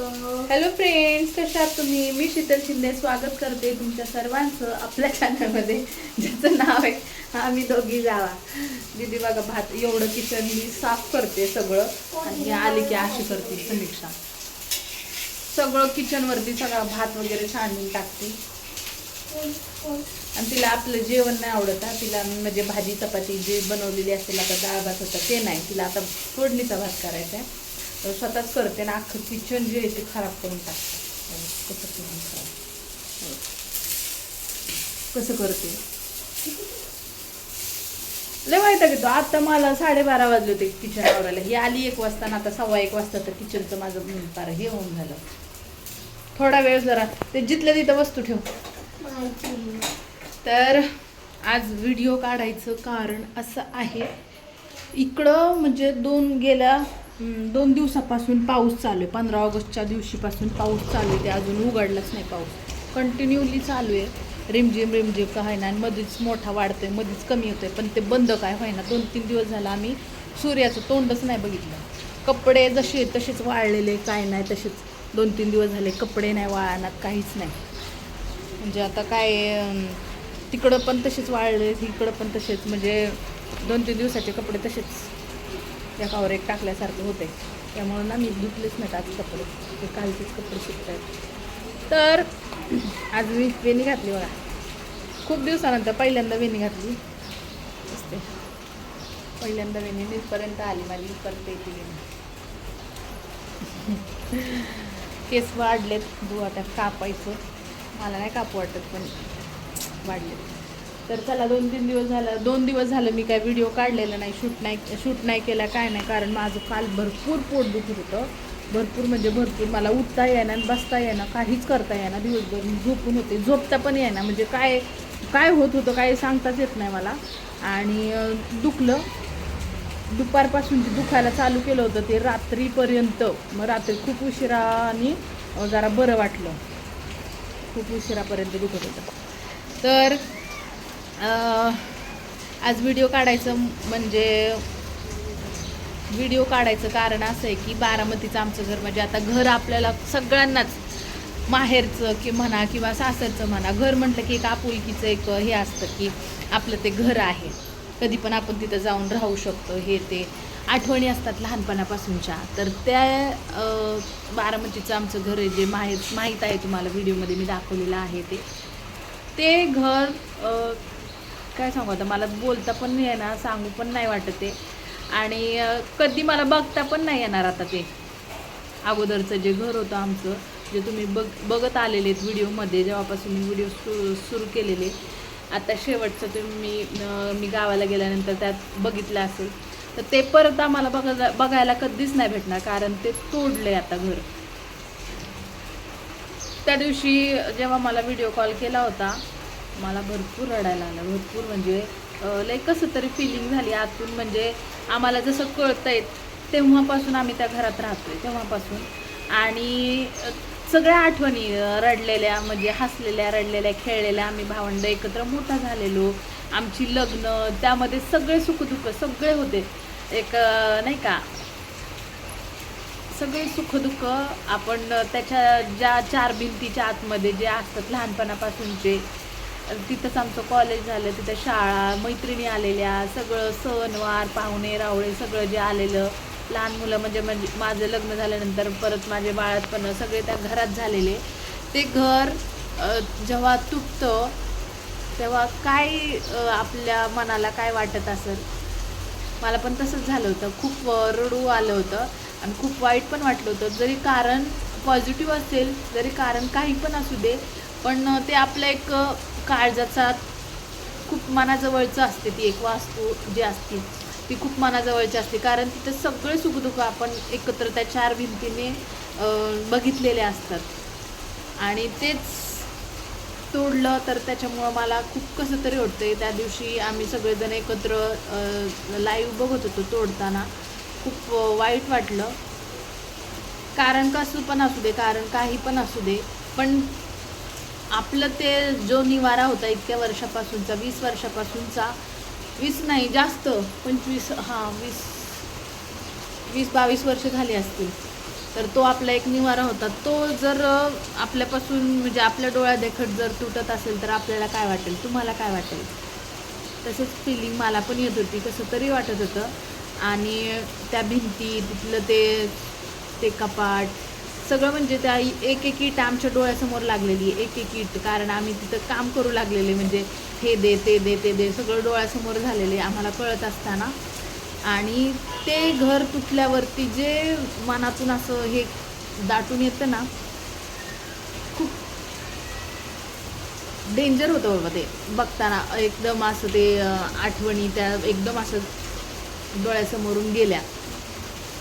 Hello friends कशा आहात तुम्ही? मी शीतल शिंदे स्वागत करते तुमच्या सर्वांचं आपल्या चॅनलमध्ये ज्याचं नाव आहे आम्ही दोघी जावा. दीदी बघा भात एवढं किचन मी साफ करते सगळं. आणि आले आली की अशी करते समीक्षा. सगळं किचनवरती सगळा भात वगैरे छानून टाकते. आणि तिला आपलं जेवण नाही आवडत हा. तिला म्हणजे भाजी चपाती जे बनवलेली असेल आता डाळ भात होता ते नाही. तिला आता फोडणीचा भात करायचा आहे. स्वतःच करते ना अख्खं किचन जे आहे ते खराब करून टाकते. कसं करते खराब माहीत कसं करते? लय वाईट आता मला साडेबारा वाजले होते किचन आवरायला. ही आली एक वाजता ना आता सव्वा एक वाजता तर किचनचं माझं हम्म, फार हे होऊन झालं. थोडा वेळ जरा ते जिथल्या तिथं वस्तू ठेव. तर आज व्हिडिओ काढायचं कारण असं आहे. इकडं म्हणजे दोन गेल्या दोन दिवसापासून पाऊस चालू आहे. पंधरा ऑगस्टच्या दिवशीपासून पाऊस चालू आहे. ते अजून उघडलाच नाही पाऊस. कंटिन्यूली चालू आहे. रिमझिम रिमझिम का आहे ना आणि मध्येच मोठा वाढतो आहे मध्येच कमी होतोय. पण ते बंद काय होईना. दोन तीन दिवस झाला आम्ही सूर्याचं तोंडच नाही बघितलं. कपडे जसे तसेच वाळलेले. काय नाही तसेच दोन तीन दिवस झाले कपडे नाही वाळणार काहीच नाही. म्हणजे आता काय तिकडं पण तसेच वाळले इकडं पण तसेच. म्हणजे दोन तीन दिवसाचे कपडे तसेच. त्या एकावर एक टाकल्यासारखे होते त्यामुळं ना मी धुतलेच नाहीत आज कपडे. ते कालचेच कपडे सुकत आहेत तर आज मी वेणी घातली बघा. खूप दिवसानंतर पहिल्यांदा वेणी घातली. असते पहिल्यांदा वेणी इथपर्यंत आली माझी परत येते वेणी. केस वाढलेत. दु आता कापायचं. मला नाही कापू वाटत पण वाढलेत. तर चला दोन तीन दिवस झालं दोन दिवस झालं मी काय व्हिडिओ काढलेला नाही शूट नाही शूट नाही केला काय नाही कारण माझं काल भरपूर पोट दुखत होतं. भरपूर म्हणजे भरपूर मला उठता येईना आणि बसता येणार काहीच करता येणार दिवसभर मी झोपून होते. झोपता पण येणार म्हणजे काय काय होत होतं काय सांगताच येत नाही मला. आणि दुखलं. दुपारपासून जे दुखायला चालू केलं होतं ते रात्रीपर्यंत. मग रात्री खूप उशिराने जरा बरं वाटलं. खूप उशिरापर्यंत दुखत होतं. तर आज व्हिडिओ काढायचं म्हणजे व्हिडिओ काढायचं कारण असं आहे की बारामतीचं आमचं घर म्हणजे आता घर आपल्याला सगळ्यांनाच माहेरचं की म्हणा किंवा सासरचं म्हणा घर म्हटलं की एक आपुलकीचं एक हे असतं की आपलं ते घर आहे. कधी पण आपण तिथं जाऊन राहू शकतो हे ते. आठवणी असतात लहानपणापासूनच्या. तर त्या बारामतीचं आमचं घर आहे जे माहीत माहीत आहे तुम्हाला व्हिडिओमध्ये मी दाखवलेलं आहे ते. ते घर काय सांगू आता? मला बोलता पण नाही येणार सांगू पण नाही वाटत ते. आणि कधी मला बघता पण नाही येणार आता ते. अगोदरचं जे घर होतं आमचं जे तुम्ही बघ बघत आलेले आहेत व्हिडिओमध्ये जेव्हापासून मी व्हिडिओ सु सुरू केलेले. आता शेवटचं तुम्ही मी गावाला गेल्यानंतर त्यात बघितलं असेल. तर ते परत आम्हाला बघा बघायला कधीच नाही भेटणार कारण ते तोडले आता घर. त्या दिवशी जेव्हा मला व्हिडिओ कॉल केला होता मला भरपूर रडायला आलं भरपूर म्हणजे लय कसं तरी फिलिंग झाली आतून. म्हणजे आम्हाला जसं कळतंय तेव्हापासून आम्ही त्या घरात राहतोय तेव्हापासून. आणि सगळ्या आठवणी रडलेल्या म्हणजे हसलेल्या रडलेल्या खेळलेल्या आम्ही भावंड एकत्र मोठा झालेलो. आमची लग्न त्यामध्ये सगळे सुखदुःख सगळे होते. एक नाही का? सगळे सुखदुःख आपण त्याच्या ज्या चार भिंतीच्या आतमध्ये जे असतात लहानपणापासूनचे तिथंच आमचं कॉलेज झालं तिथं शाळा मैत्रिणी आलेल्या सगळं सणवार पाहुणे रावळे सगळं जे आलेलं लहान मुलं म्हणजे म्हणजे माझं लग्न झाल्यानंतर परत माझे बाळातपण सगळे त्या घरात झालेले. ते घर जेव्हा तुटतं तेव्हा काय आपल्या मनाला काय वाटत असेल? मला पण तसंच झालं होतं. खूप रडू आलं होतं आणि खूप वाईट पण वाटलं होतं. जरी कारण पॉझिटिव्ह असेल जरी कारण काही पण असू दे पण ते आपलं एक काळजाचा खूप मनाजवळचं असते ती एक वास्तू जी असते ती खूप मनाजवळची असते. कारण तिथं सगळे सुखदुःख आपण एकत्र त्या चार भिंतीने बघितलेले असतात. आणि तेच तोडलं तर त्याच्यामुळं मला खूप कसं तरी होतंय त्या दिवशी आम्ही सगळेजण एकत्र लाईव्ह बघत होतो तोडताना. खूप वाईट वाटलं. कारण कसं पण असू दे कारण काही पण असू दे. पण आपलं ते जो निवारा होता इतक्या वर्षापासूनचा वीस वर्षापासूनचा वीस नाही जास्त पंचवीस हां वीस वीस बावीस वर्ष झाली असतील. तर तो आपला एक निवारा होता. तो जर आपल्यापासून म्हणजे आपल्या डोळ्यादेखत जर तुटत असेल तर आपल्याला काय वाटेल? तुम्हाला काय वाटेल? तसंच फिलिंग मला पण येत होती. कसं तरी वाटत होतं. आणि त्या भिंती तिथलं ते ते कपाट सगळं म्हणजे त्या एक एक ईट आमच्या डोळ्यासमोर लागलेली एक एक ईट कारण आम्ही तिथं काम करू लागलेले म्हणजे हे दे ते दे ते दे सगळं डोळ्यासमोर झालेले आम्हाला कळत असताना. आणि ते घर तुटल्यावरती जे मनातून असं हे दाटून येतं ना खूप डेंजर होतं बाबा ते. बघताना एकदम असं ते आठवणी त्या एकदम असं डोळ्यासमोरून गेल्या.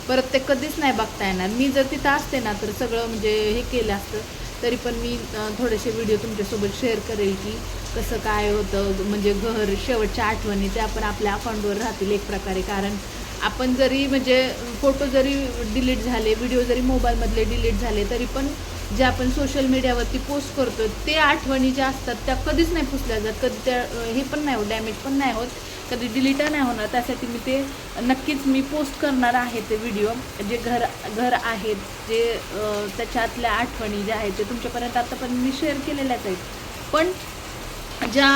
परत ते कधीच नाही बघता येणार. मी जर तिथं असते ना तर सगळं म्हणजे हे केलं असतं तरी पण मी थोडेसे व्हिडिओ तुमच्यासोबत शेअर करेल की कसं काय होतं म्हणजे घर शेवटच्या आठवणी त्या पण आपल्या अकाउंटवर राहतील एक प्रकारे. कारण आपण जरी म्हणजे फोटो जरी डिलीट झाले व्हिडिओ जरी मोबाईलमधले डिलीट झाले तरी पण जे आपण सोशल मीडियावरती पोस्ट करतो ते आठवणी ज्या असतात त्या कधीच नाही पुसल्या जात. कधी त्या हे पण नाही होत डॅमेज पण नाही होत. कधी डिलीट नाही होणार. त्यासाठी मी ते नक्कीच मी पोस्ट करणार आहे ते व्हिडिओ जे घर घर आहेत जे त्याच्यातल्या आठवणी ज्या आहेत ते तुमच्यापर्यंत आतापर्यंत मी शेअर केलेल्याच आहेत. पण ज्या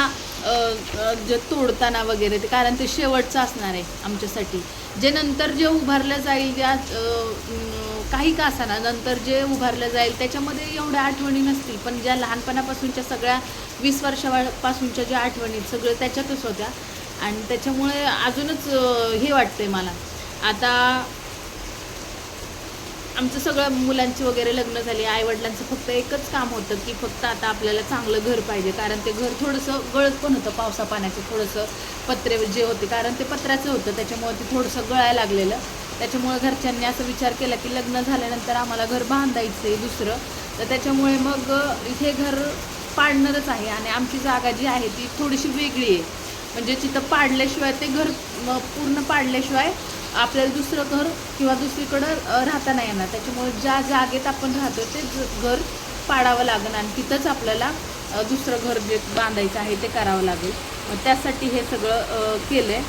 जे तोडताना वगैरे ते कारण ते शेवटचं असणार आहे आमच्यासाठी. जे नंतर जे उभारलं जाईल ज्या काही का असाना नंतर जे उभारलं जाईल त्याच्यामध्ये एवढ्या आठवणी नसतील. पण ज्या लहानपणापासूनच्या सगळ्या वीस वर्षापासूनच्या ज्या आठवणी आहेत, सगळं त्याच्यातच होत्या. आणि त्याच्यामुळे अजूनच हे वाटतंय मला. आता आमचं सगळं मुलांची वगैरे लग्न झाली आईवडिलांचं फक्त एकच काम होतं की फक्त आता आपल्याला चांगलं घर पाहिजे. कारण ते घर थोडंसं गळत पण होतं पावसा पाण्याचं थोडंसं पत्रे जे होते. कारण ते पत्र्याचं होतं त्याच्यामुळे ते थोडंसं गळायला लागलेलं. त्याच्यामुळे घरच्यांनी असं विचार केला की लग्न झाल्यानंतर आम्हाला घर बांधायचं आहे दुसरं. तर त्याच्यामुळे मग इथे घर पाडणारच आहे आणि आमची जागा जी आहे ती थोडीशी वेगळी आहे. म्हणजे तिथं पाडल्याशिवाय ते घर पूर्ण पाडल्याशिवाय आपल्याला दुसरं घर किंवा दुसरीकडं राहता नाही येणार. त्याच्यामुळे ज्या जागेत आपण राहतो ते ज- घर पाडावं लागेल आणि तिथंच आपल्याला दुसरं घर जे बांधायचं आहे ते करावं लागेल. मग त्यासाठी हे सगळं केलं आहे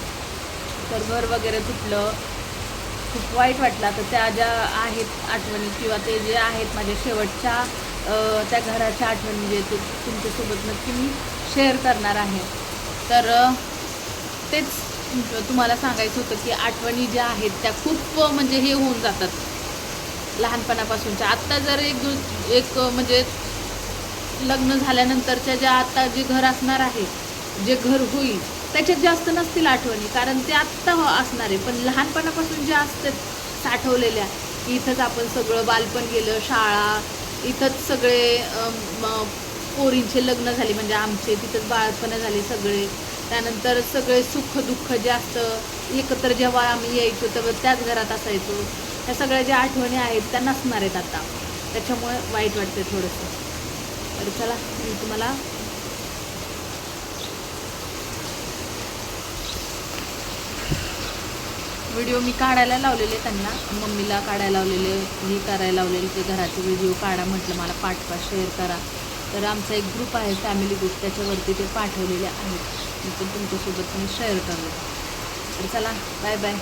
तर घर वगैरे तुटलं. खूप वाईट वाटलं. तर त्या ज्या आहेत आठवणी किंवा ते जे आहेत माझ्या शेवटच्या त्या घराच्या आठवणी जे ते तुमच्यासोबत नक्की मी शेअर करणार आहे. तर तेच तुम्हाला सांगायचं होतं की आठवणी ज्या आहेत त्या खूप म्हणजे हे होऊन जातात लहानपणापासूनच्या. आत्ता जर एक दु- एक म्हणजे लग्न झाल्यानंतरच्या ज्या आत्ता जे घर असणार आहे जे घर होईल त्याच्यात जास्त नसतील आठवणी कारण ते आत्ता असणार आहे. पण लहानपणापासून ज्या असतात साठवलेल्या इथंच आपण सगळं बालपण गेलं शाळा इथंच सगळे पोरींचे लग्न झाले म्हणजे आमचे तिथंच बाळपणं झाले सगळे. त्यानंतर सगळे सुख दुःख जे असतं एकत्र जेव्हा आम्ही यायचो तेव्हा त्याच घरात असायचो. ह्या सगळ्या ज्या आठवणी आहेत त्या नसणार आहेत आता. त्याच्यामुळे वाईट वाटते थोडंसं. तर चला मी तुम्हाला व्हिडिओ मी काढायला लावलेले त्यांना. मम्मीला काढायला लावलेले हे करायला लावलेले ते घराचे व्हिडिओ काढा म्हटलं मला पाठवा शेअर करा. तर आमचा एक ग्रुप आहे फॅमिली ग्रुप त्याच्यावरती ते पाठवलेले आहेत. मी पण तुमच्यासोबत मी शेअर करते तर चला बाय बाय